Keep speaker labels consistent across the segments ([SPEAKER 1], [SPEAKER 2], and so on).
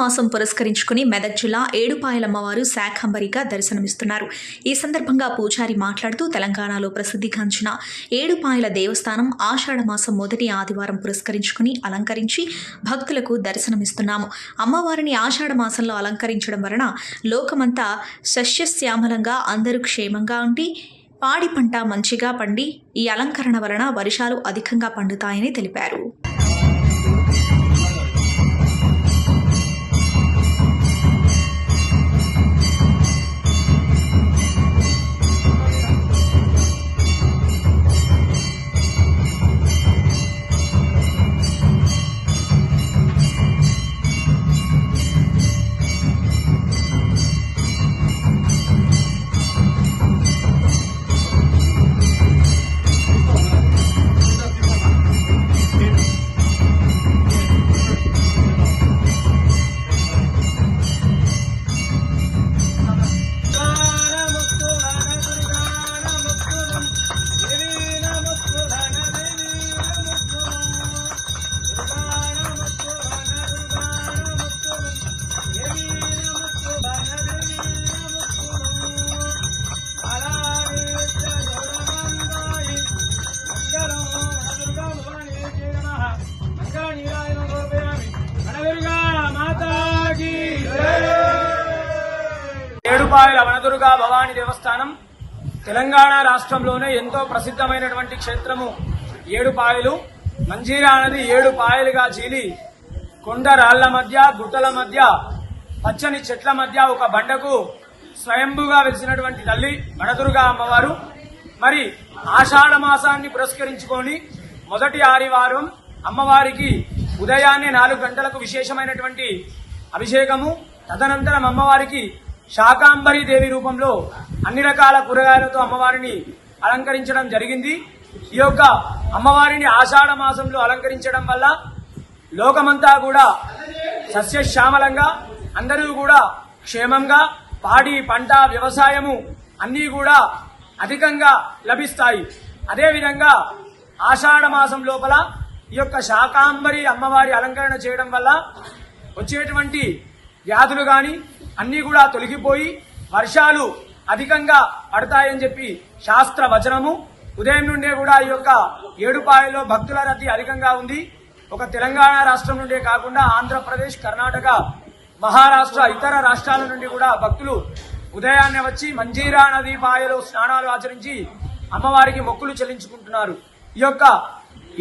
[SPEAKER 1] మాసం పురస్కరించుకుని మెదక్ జిల్లా ఏడుపాయలమ్మవారు శాఖంబరిగా దర్శనమిస్తున్నారు. ఈ సందర్భంగా పూజారి మాట్లాడుతూ తెలంగాణలో ప్రసిద్ధిగాంచిన ఏడుపాయల దేవస్థానం ఆషాఢ మాసం మొదటి ఆదివారం పురస్కరించుకుని అలంకరించి భక్తులకు దర్శనమిస్తున్నాము. అమ్మవారిని ఆషాఢ మాసంలో అలంకరించడం వలన లోకమంతా సస్యశ్యామలంగా అందరూ క్షేమంగా ఉండి పాడి పంట మంచిగా పండి ఈ అలంకరణ వలన వర్షాలు అధికంగా పండుతాయని తెలిపారు.
[SPEAKER 2] రూపాయల వనదుర్గా భవాని దేవస్థానం తెలంగాణ రాష్ట్రంలోనే ఎంతో ప్రసిద్ధమైనటువంటి క్షేత్రము. ఏడుపాయలు మంజీరా నది ఏడు పాయలుగా చీలి కొండ రాళ్ళ మధ్య గుట్టల మధ్య పచ్చని చెట్ల మధ్య ఒక బండకు స్వయంభుగా వెలిసినటువంటి తల్లి వనదుర్గా అమ్మవారు. మరి ఆషాఢ మాసాన్ని పురస్కరించుకొని మొదటి ఆదివారం అమ్మవారికి ఉదయాన్నే నాలుగు గంటలకు విశేషమైనటువంటి అభిషేకము తదనంతరం అమ్మవారికి శాకాంబరి దేవి రూపంలో అన్ని రకాల కూరగాయలతో అమ్మవారిని అలంకరించడం జరిగింది. ఈ యొక్క అమ్మవారిని ఆషాఢ మాసంలో అలంకరించడం వల్ల లోకమంతా కూడా సస్యశ్యామలంగా అందరూ కూడా క్షేమంగా పాడి పంట వ్యవసాయము అన్నీ కూడా అధికంగా లభిస్తాయి. అదేవిధంగా ఆషాఢ మాసం లోపల ఈ యొక్క శాకాంబరి అమ్మవారి అలంకరణ చేయడం వల్ల వచ్చేటువంటి వ్యాధులు కానీ అన్నీ కూడా తొలగిపోయి వర్షాలు అధికంగా పడతాయని చెప్పి శాస్త్ర వచనము. ఉదయం నుండే కూడా ఈ యొక్క ఏడుపాయలో భక్తుల రద్దీ అధికంగా ఉంది. ఒక తెలంగాణ రాష్ట్రం నుండే కాకుండా ఆంధ్రప్రదేశ్ కర్ణాటక మహారాష్ట్ర ఇతర రాష్ట్రాల నుండి కూడా భక్తులు ఉదయాన్నే వచ్చి మంజీరా నది పాయలో స్నానాలు ఆచరించి అమ్మవారికి మొక్కులు చెల్లించుకుంటున్నారు. ఈ యొక్క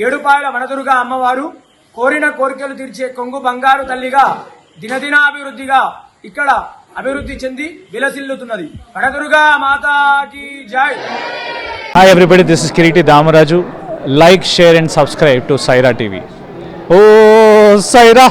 [SPEAKER 2] ఏడుపాయల వనదురుగా అమ్మవారు కోరిన కోరికలు తీర్చే కొంగు బంగారు తల్లిగా దినదినాభివృద్ధిగా ఇక్కడ అభివృద్ధి చెంది విలసిల్లుతున్నది. పడదురుగా మాతాకి Joy
[SPEAKER 3] hi everybody this is Kiriti Damaraju like share and subscribe to Saira TV oh Sye Raa